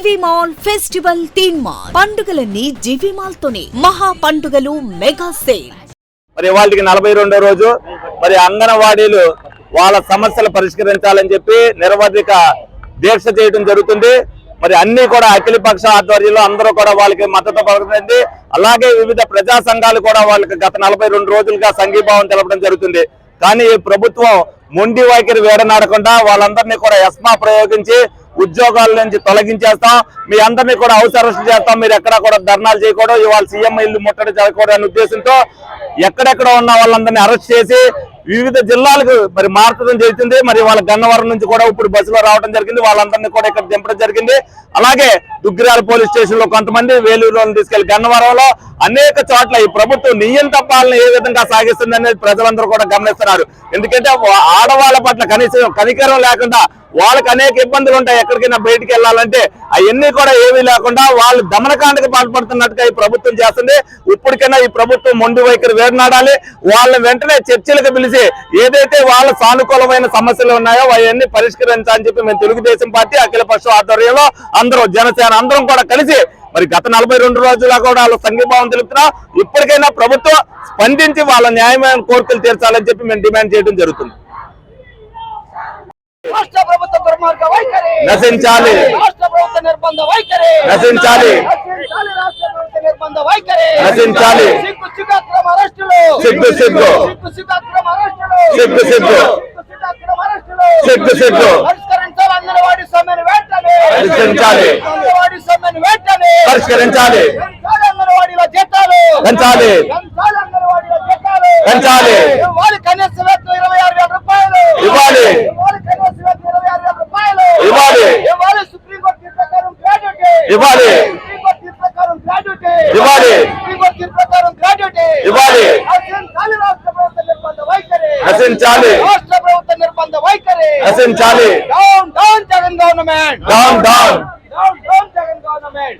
GV mall festival theme mall. పండుగలన్నీ GV mall తోనే మహా పండుగలు మెగా సేల్. మరి వాళ్ళకి నలభై రెండో రోజు. మరి అంగన్వాడీలు వాళ్ళ సమస్యలు పరిష్కరించాలని చెప్పి నిరవధిక దీక్ష చేయడం జరుగుతుంది. మరి అన్ని కూడా అఖిలపక్ష ఆధ్వర్యంలో అందరూ కూడా వాళ్ళకి మద్దతు పలుకుతుంది. అలాగే వివిధ ప్రజా సంఘాలు కూడా వాళ్ళకి గత నలభై రెండు రోజులుగా సంఘీభావం తెలపడం జరుగుతుంది. కానీ ఈ ప్రభుత్వం మొండి వైఖరి వేడనాడకుండా వాళ్ళందరినీ కూడా ఎస్మా ప్రయోగించి ఉద్యోగాల నుంచి తొలగించేస్తాం. మీ అందరినీ కూడా అవసరం చేస్తాం. మీరు ఎక్కడా కూడా ధర్నాలు చేయకూడదు. ఇవాళ సీఎం ఇల్లు ముట్టడి చేయకూడదు అనే ఉద్దేశంతో ఎక్కడెక్కడ ఉన్న వాళ్ళందరినీ అరెస్ట్ చేసి వివిధ జిల్లాలకు మరి మార్చడం జరుగుతుంది మరి వాళ్ళ గన్నవరం నుంచి కూడా ఇప్పుడు బస్సులో రావడం జరిగింది. వాళ్ళందరినీ కూడా ఇక్కడ దింపడం జరిగింది. అలాగే దుగ్గిరాల పోలీస్ స్టేషన్లో కొంతమంది వేలూరులో తీసుకెళ్ళి గన్నవరంలో అనేక చోట్ల ఈ ప్రభుత్వం నియంత పాలన ఏ విధంగా సాగిస్తుంది అనేది ప్రజలందరూ కూడా గమనిస్తున్నారు. ఎందుకంటే ఆడవాళ్ళ పట్ల కనీసం కనికరం లేకుండా వాళ్ళకి అనేక ఇబ్బందులు ఉంటాయి. ఎక్కడికైనా బయటికి వెళ్ళాలంటే అవన్నీ కూడా ఏమీ లేకుండా వాళ్ళు దమనకాండకు పాల్పడుతున్నట్టుగా ఈ ప్రభుత్వం చేస్తుంది. ఇప్పటికైనా ఈ ప్రభుత్వం మొండి వైఖరి వేరునాడాలి. వాళ్ళని వెంటనే చర్చలకు పిలిచి ఏదైతే వాళ్ళ సానుకూలమైన సమస్యలు ఉన్నాయో అవన్నీ పరిష్కరించాలని చెప్పి మేము తెలుగుదేశం పార్టీ అఖిల పక్షం ఆధ్వర్యంలో అందరూ జనసేన అందరం కూడా కలిసి మరి గత నలభై రెండు రోజులుగా కూడా వాళ్ళు సంఘీభావం తెలుపుతున్నా. ఇప్పటికైనా ప్రభుత్వం స్పందించి వాళ్ళ న్యాయమైన కోరికలు తీర్చాలని చెప్పి మేము డిమాండ్ చేయడం జరుగుతుంది రాష్ట్ర ప్రభుత్వ దుర్మార్గ వైఖరి నశించాలి నిర్బంధ వైఖరి నశించాలి నిర్బంధ వైఖరి నశించాలి. సిగ్గు సిగ్గు అరెస్టులు సిగ్గు సిగ్గు. సిగ్గు అరెస్టులు సిగ్గు సిగ్గు. సిగ్గు సిగ్గు. పరిష్కరించాలి అంగన్వాడీ సమ్మెను వెంటనే పరిష్కరించాలి. అంగన్వాడీ సమ్మెను వెంటనే పరిష్కరించాలి అంగన్వాడీల జీతాలు పెంచాలి. పెంచాలి. ఇవ్వాలి కనీస వేతనం ఇరవై ఆరు వేల రూపాయలు ఇవ్వాలి. ఇవ్వాలి కనీస వేతనం ఇరవై ఆరు వేల రూపాయలు ఇవ్వాలి. ఇవ్వాలి సుప్రీంకోర్టు తీర్పు ప్రకారం గ్రాడ్యుటీ ఇవ్వాలి. సుప్రీంకోర్టు తీర్పు ప్రకారం గ్రాడ్యుటీ ఇవ్వాలి. ఇవ్వాలి. నశించాలి రాష్ట్ర ప్రభుత్వ నిర్బంధ వైఖరి నశించాలి. Down down Jagan government down down down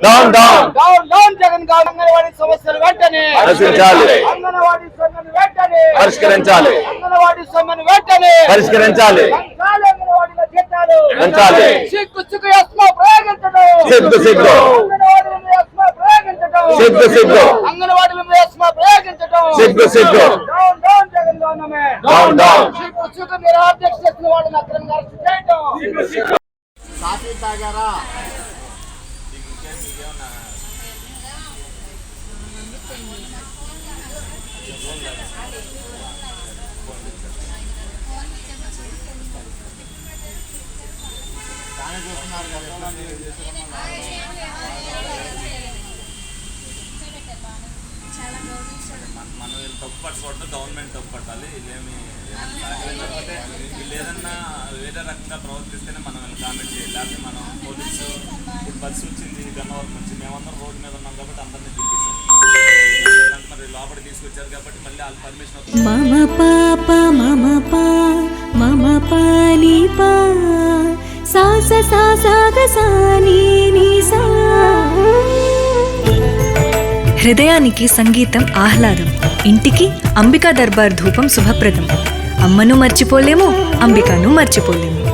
down down down Jagan Anganwadi సమస్యలు వెంటనే నశించాలి. అంగన్వాడీ సమ్మెను వెంటనే పరిష్కరించాలి. అంగన్వాడీ సమ్మెను వెంటనే పరిష్కరించాలి పెంచాలి. సిగ్గు సిగ్గు ప్రయోగించడం సిగ్గు సిగ్గు. అంగన్వాడీల మీద ఎస్మా ప్రయోగించడం సిగ్గు సిగ్గు. అంగన్వాడీల మీద ఎస్మా ప్రయోగించడం సిగ్గు సిగ్గు. Down down Jagan government down down. సిగ్గు సిగ్గు మీరు అధ్యక్ష చేసిన వాళ్ళని అక్రమంగా అరెస్ట్ చేయడం కాఫీ తాగారా మనం పట్టకూడదు గవర్నమెంట్ పట్టాలి. వీళ్ళేమి లేకపోతే వీళ్ళు ఏదన్నా వేరే రకంగా ప్రవర్తిస్తేనే మనం కామెంట్ చేయాలి. లేకపోతే మనం పోలీసు ఇప్పుడు బస్సు వచ్చింది గన్నవరం నుంచి మేమందరం రోడ్డు మీద ఉన్నాం కాబట్టి అందరినీ దింపేసాం అంటే మరి లోపలికి తీసుకొచ్చారు కాబట్టి మళ్ళీ వాళ్ళ పర్మిషన్ మమ పాప మమ పా మమ పాని పా. సా. హృదయానికి సంగీతం ఆహ్లాదం. ఇంటికి అంబికా దర్బార్ ధూపం శుభప్రదం. అమ్మను మర్చిపోలేము అంబికాను మర్చిపోలేము.